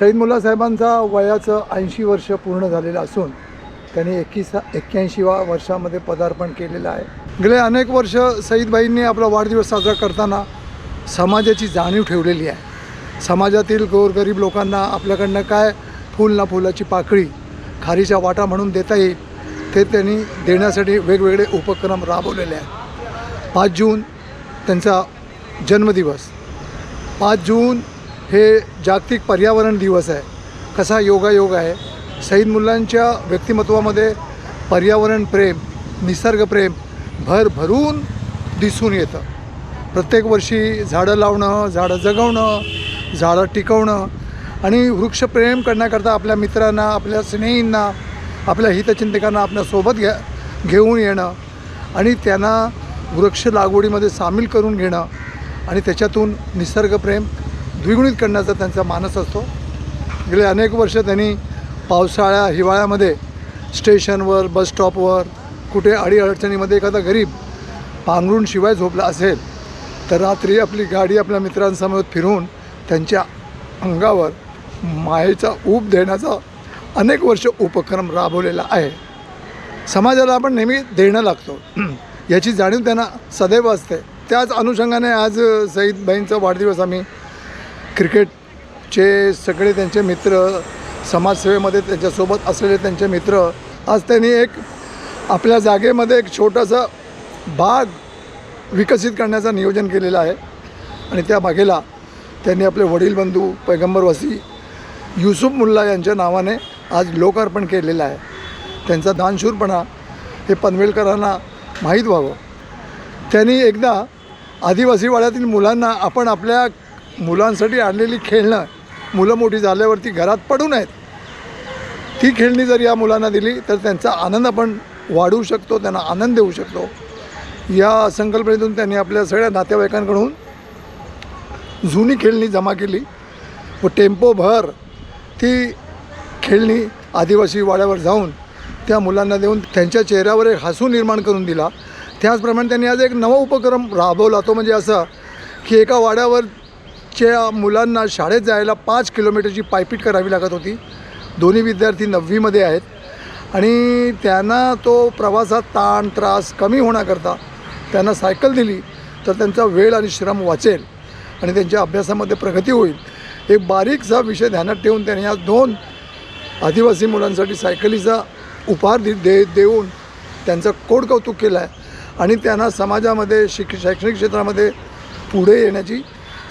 सईद मुल्ला साहेबांचा वयाचं ऐंशी वर्ष पूर्ण झालेलं असून त्यांनी एकवीस एक्क्याऐंशीवा वर्षामध्ये पदार्पण केलेलं आहे. गेले अनेक वर्ष सईदबाईंनी आपला वाढदिवस साजरा करताना समाजाची जाणीव ठेवलेली आहे. समाजातील गोरगरीब लोकांना आपल्याकडनं काय फुल ना फुलाची पाकळी खारीच्या वाटा म्हणून देता येईल ते त्यांनी देण्यासाठी वेगवेगळे उपक्रम राबवलेले आहेत. पाच जून त्यांचा जन्मदिवस. पाच जून हे जागतिक पर्यावरण दिवस आहे. कसा योगायोग आहे? सईद मुलांच्या व्यक्तिमत्वामध्ये पर्यावरण प्रेम निसर्गप्रेम भरभरून दिसून येतं. प्रत्येक वर्षी झाडं लावणं झाडं जगवणं झाडं टिकवणं आणि वृक्षप्रेम करण्याकरता आपल्या मित्रांना आपल्या स्नेहींना आपल्या हितचिंतकांना आपल्यासोबत घ्या घेऊन येणं आणि त्यांना वृक्ष लागवडीमध्ये सामील करून घेणं आणि त्याच्यातून निसर्गप्रेम द्विगुणित करण्याचा त्यांचा मानस असतो. गेले अनेक वर्ष त्यांनी पावसाळ्या हिवाळ्यामध्ये स्टेशनवर बस स्टॉपवर कुठे अडीअडचणीमध्ये एखादा गरीब पांघरून शिवाय झोपला असेल तर रात्री आपली गाडी आपल्या मित्रांसमोर फिरून त्यांच्या अंगावर मायेचा ऊब देण्याचा अनेक वर्ष उपक्रम राबवलेला आहे. समाजाला आपण नेहमी देणं लागतो. याची जाणीव त्यांना सदैव असते. त्याच अनुषंगाने आज सईदबाईंचा वाढदिवस आम्ही क्रिकेटचे सगळे त्यांचे मित्र समाजसेवेमध्ये त्यांच्यासोबत असलेले त्यांचे मित्र आज त्यांनी एक आपल्या जागेमध्ये एक छोटासा भाग विकसित करण्याचं नियोजन केलेलं आहे. आणि त्या बागेला त्यांनी आपले वडील बंधू पैगंबरवासी युसुफ मुल्ला यांच्या नावाने आज लोकार्पण केलेलं आहे. त्यांचा दानशूरपणा हे पनवेलकरांना माहीत व्हावं. त्यांनी एकदा आदिवासी वाड्यातील मुलांना आपण आपल्या मुलांसाठी आणलेली खेळणं मुलं मोठी झाल्यावरती घरात पडू नयेत ती खेळणी जर या मुलांना दिली तर त्यांचा आनंद आपण वाढवू शकतो त्यांना आनंद देऊ शकतो. या संकल्पनेतून त्यांनी आपल्या सगळ्या नातेवाईकांकडून जुनी खेळणी जमा केली. व टेम्पोभर ती खेळणी आदिवासी वाड्यावर जाऊन त्या मुलांना देऊन त्यांच्या चेहऱ्यावर एक हसू निर्माण करून दिला. त्याचप्रमाणे त्यांनी आज एक नवा उपक्रम राबवला. तो म्हणजे असा की एका वाड्यावर वाड्यावरच्या मुलांना शाळेत जायला पाच किलोमीटरची पायपीट करावी लागत होती. दोन्ही विद्यार्थी नववीमध्ये आहेत. आणि त्यांना तो प्रवासात ताण त्रास कमी होण्याकरता त्यांना सायकल दिली तर त्यांचा वेळ आणि श्रम वाचेल आणि त्यांच्या अभ्यासामध्ये प्रगती होईल. एक बारीकसा विषय ध्यानात ठेवून त्यांनी या दोन आदिवासी मुलांसाठी सायकलीचा उपहार दे दे देऊन त्यांचं कोड कौतुक केलं आहे आणि त्यांना समाजामध्ये शिक शैक्षणिक क्षेत्रामध्ये पुढे येण्याची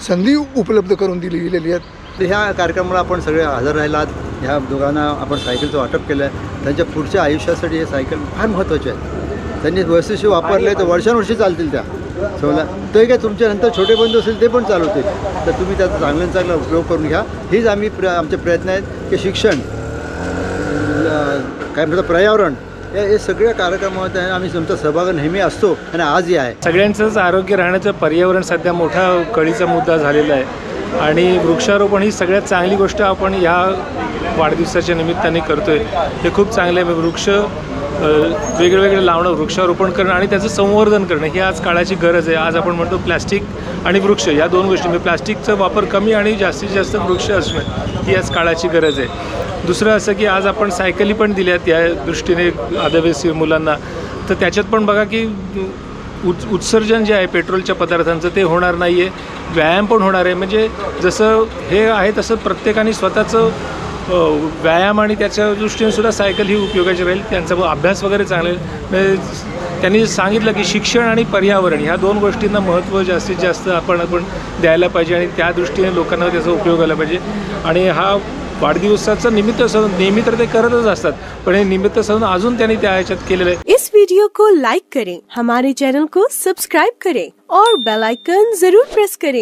संधी उपलब्ध करून दिली गेलेली आहेत. तर ह्या कार्यक्रमाला आपण सगळे हजर राहिलात. ह्या दोघांना आपण सायकलचं वाटप केलं आहे त्यांच्या पुढच्या आयुष्यासाठी हे सायकल फार महत्त्वाचे आहे त्यांनी वर्षशी वापरले तर वर्षानुवर्षी चालतील त्या. सोला ते काय तुमच्यानंतर छोटे बंधू असेल ते पण चालवतील. तर तुम्ही त्याचा चांगल्यात चांगला उपयोग करून घ्या. हीच आम्ही प्र आमचे प्रयत्न आहेत की शिक्षण काय म्हणतात पर्यावरण या हे सगळ्या कार्यक्रमामध्ये आम्ही तुमचा सहभाग नेहमी असतो आणि आजही आहे. सगळ्यांचंच आरोग्य राहण्याचं पर्यावरण सध्या मोठा कळीचा मुद्दा झालेला आहे. आणि वृक्षारोपण ही सगळ्यात चांगली गोष्ट आपण या वाढदिवसाच्या निमित्ताने करतो आहे हे खूप चांगलं आहे. वृक्ष वेगळेवेगळे लावणं वृक्षारोपण करणं आणि त्याचं संवर्धन करणं ही आज काळाची गरज आहे. आज आपण म्हणतो प्लॅस्टिक आणि वृक्ष या दोन गोष्टी. म्हणजे प्लॅस्टिकचा वापर कमी आणि जास्तीत जास्त वृक्ष असणं ही आज काळाची गरज आहे. दुसरं असं की आज आपण सायकली पण दिल्यात या दृष्टीने आदिवासी मुलांना. तर त्याच्यात पण बघा की उत् उत्सर्जन जे आहे पेट्रोलच्या पदार्थांचं ते होणार नाही आहे व्यायाम पण होणार आहे. म्हणजे जसं हे आहे तसं प्रत्येकाने स्वतःचं व्यायाम आणि त्याच्या दृष्टीने सुद्धा सायकल ही उपयोगाची राहील. त्यांचा अभ्यास वगैरे चांगले. त्यांनी सांगितलं की शिक्षण आणि पर्यावरण ह्या दोन गोष्टींना महत्त्व जास्तीत जास्त आपण आपण द्यायला पाहिजे आणि त्या दृष्टीने लोकांना त्याचा उपयोग व्हायला पाहिजे. आणि हा वाढदिवसाचं निमित्त साधून नेहमी तर ते करतच असतात पण हे निमित्त साधून अजून त्यांनी त्या ह्याच्यात केलेलं आहे. इस वीडियो को लाइक करें हमारे चैनल को सब्सक्राइब करें और बेल आइकन जरूर प्रेस करें।